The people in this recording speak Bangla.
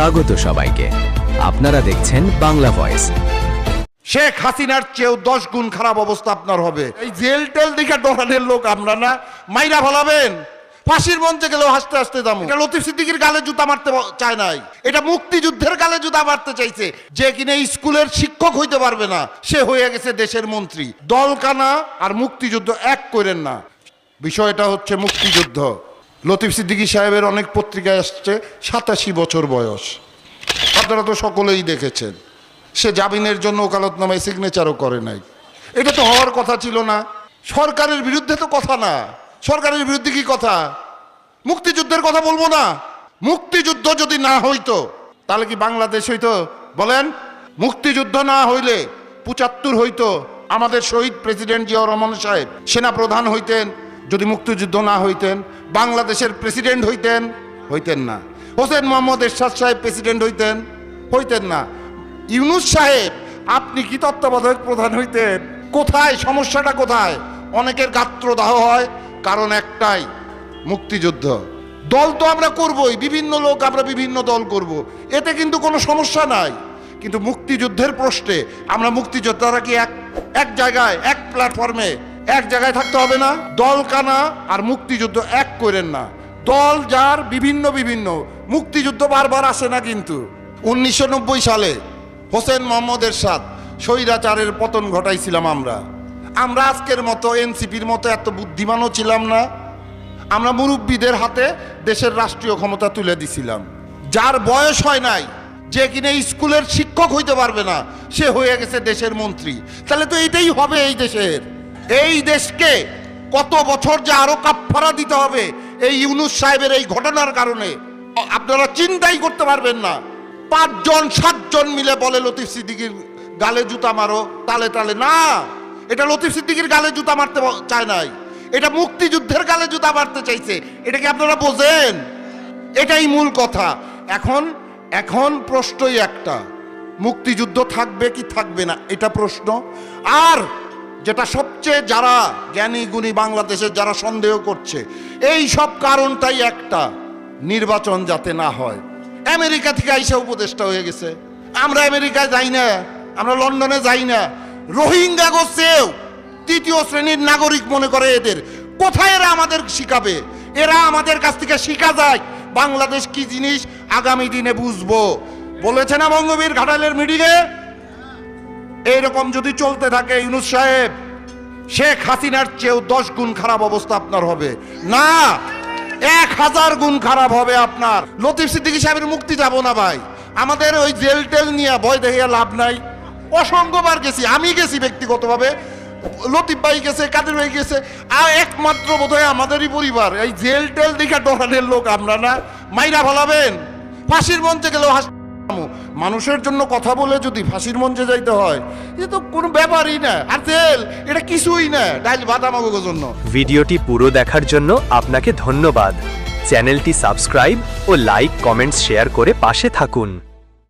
স্বাগত সবাইকে। আপনারা দেখছেন বাংলা ভয়েস। শেখ হাসিনার চেয়েও দশ গুণ খারাপ অবস্থা আপনার হবে। এই জেল টেল দেখে ডরানের লোক আমরা না। মাইরা ফলাবেন। ফাঁসির মঞ্চে গেলেও হাসতে হাসতে যাব। এটা লতিফ সিদ্দিকির গালে জুতা মারতে চায় নাই। এটা মুক্তিযুদ্ধের গালে জুতা মারতে চাইছে। যে কিনা স্কুলের শিক্ষক হইতে পারবে না, সে হয়ে গেছে দেশের মন্ত্রী। দলকানা আর মুক্তিযুদ্ধ এক করেন না। বিষয়টা হচ্ছে মুক্তিযুদ্ধ। লতিফ সিদ্দিকী সাহেবের অনেক পত্রিকায় আসছে, সাতাশি বছর বয়স। আপনারা তো সকলেই দেখেছেন। সে জামিনের জন্য ওকালতনামায় সিগনেচারও করে নাই। এটা তো হওয়ার কথা ছিল না। সরকারের বিরুদ্ধে তো কথা না। সরকারের বিরুদ্ধে কি কথা? মুক্তিযুদ্ধের কথা বলব না। মুক্তিযুদ্ধ যদি না হইতো, তাহলে কি বাংলাদেশ হইতো? বলেন, মুক্তিযুদ্ধ না হইলে পঁচাত্তর হইতো। আমাদের শহীদ প্রেসিডেন্ট জিয়া রহমান সাহেব সেনা প্রধান হইতেন। যদি মুক্তিযুদ্ধ না হইতেন, বাংলাদেশের প্রেসিডেন্ট হইতেন হইতেন না। হোসেন মোহাম্মদ এরশাদ সাহেব প্রেসিডেন্ট হইতেন হইতেন না। ইউনুস সাহেব, আপনি কি তত্ত্বাবধায়ক প্রধান হইতেন? কোথায়? সমস্যাটা কোথায়? অনেকের গাত্রদাহ হয়, কারণ একটাই, মুক্তিযুদ্ধ। দল তো আমরা করবই, বিভিন্ন লোক আমরা বিভিন্ন দল করব। এতে কিন্তু কোনো সমস্যা নাই। কিন্তু মুক্তিযুদ্ধের প্রশ্নে আমরা মুক্তিযোদ্ধারা কি এক এক জায়গায়, এক প্ল্যাটফর্মে এক জায়গায় থাকতে হবে না, দল কানা আর মুক্তিযুদ্ধ এক করেন না। দল যার বিভিন্ন বিভিন্ন, মুক্তিযুদ্ধ বারবার আসে না কিন্তু। উনিশশো নব্বই সালে হোসেন মোহাম্মদ এরশাদ স্বৈরাচারের পতন ঘটাইছিলাম আমরা। আমরা আজকের মতো এনসিপির মতো এত বুদ্ধিমানও ছিলাম না। আমরা মুরব্বীদের হাতে দেশের রাষ্ট্রীয় ক্ষমতা তুলে দিছিলাম। যার বয়স হয় নাই, যে কিনা স্কুলের শিক্ষক হইতে পারবে না, সে হয়ে গেছে দেশের মন্ত্রী। তাহলে তো এটাই হবে এই দেশের। এই দেশকে কত বছর যে আরও কাপফারা দিতে হবে এই ইউনুস সাহেবের এই ঘটনার কারণে। আপনারা চিন্তাই করতে পারবেন না। পাঁচজন, সাতজন মিলে বলে, লতিফ সিদ্দিকির গালে জুতা মারো, তালে তালে। না, এটা লতিফ সিদ্দিকির গালে জুতা মারতে চায় নাই। এটা মুক্তিযুদ্ধের গালে জুতা মারতে চাইছে। এটা কি আপনারা বোঝেন? এটাই মূল কথা। এখন এখন প্রশ্নই একটা। মুক্তিযুদ্ধ থাকবে কি থাকবে না, এটা প্রশ্ন। আর যেটা সবচেয়ে যারা জ্ঞানী গুণী বাংলাদেশের যারা সন্দেহ করছে, এই সব কারণটাই একটা, নির্বাচন যাতে না হয়। আমেরিকা থেকে আইসা উপদেষ্টা হয়ে গেছে। আমরা আমেরিকায় যাই না, আমরা লন্ডনে যাই না। রোহিঙ্গা গোছেও তৃতীয় শ্রেণির নাগরিক মনে করে এদের। কোথায় এরা আমাদের শিখাবে? এরা আমাদের কাছ থেকে শিখা যায়। বাংলাদেশ কি জিনিস? আগামী দিনে বুঝব। বলেছে না বঙ্গবীর ঘাটালের মিটিংয়ে এইরকম যদি চলতে থাকে ইউনুস সাহেব, শেখ হাসিনার চেয়েও দশ গুণ খারাপ অবস্থা আপনার হবে। না, এক হাজার গুণ খারাপ হবে আপনার। লতিফ সিদ্দিকী সাহেবের মুক্তি যাব না ভাই। আমাদের ওই জেল টেল নিয়ে ভয় দেখিয়া লাভ নাই। অসংখ্যবার গেছি, আমি গেছি ব্যক্তিগতভাবে। লতিফ ভাই গেছে, কাদের ভাই গেছে, আর একমাত্র বোধহয় আমাদেরই পরিবার। এই জেল টেল দেখে ডরানের লোক আমরা না। মাইরা ভালাবেন ফাঁসির মঞ্চে গেলেও হাস মানুষের জন্য কথা বলে যদি ফাঁসির মঞ্চে যাইতে হয়, এ তো কোনো ব্যাপারই না। আর তেল, এটা কিছুই না, ডাইল আমাকে জন্য। ভিডিওটি পুরো দেখার জন্য আপনাকে ধন্যবাদ। চ্যানেলটি সাবস্ক্রাইব ও লাইক, কমেন্টস, শেয়ার করে পাশে থাকুন।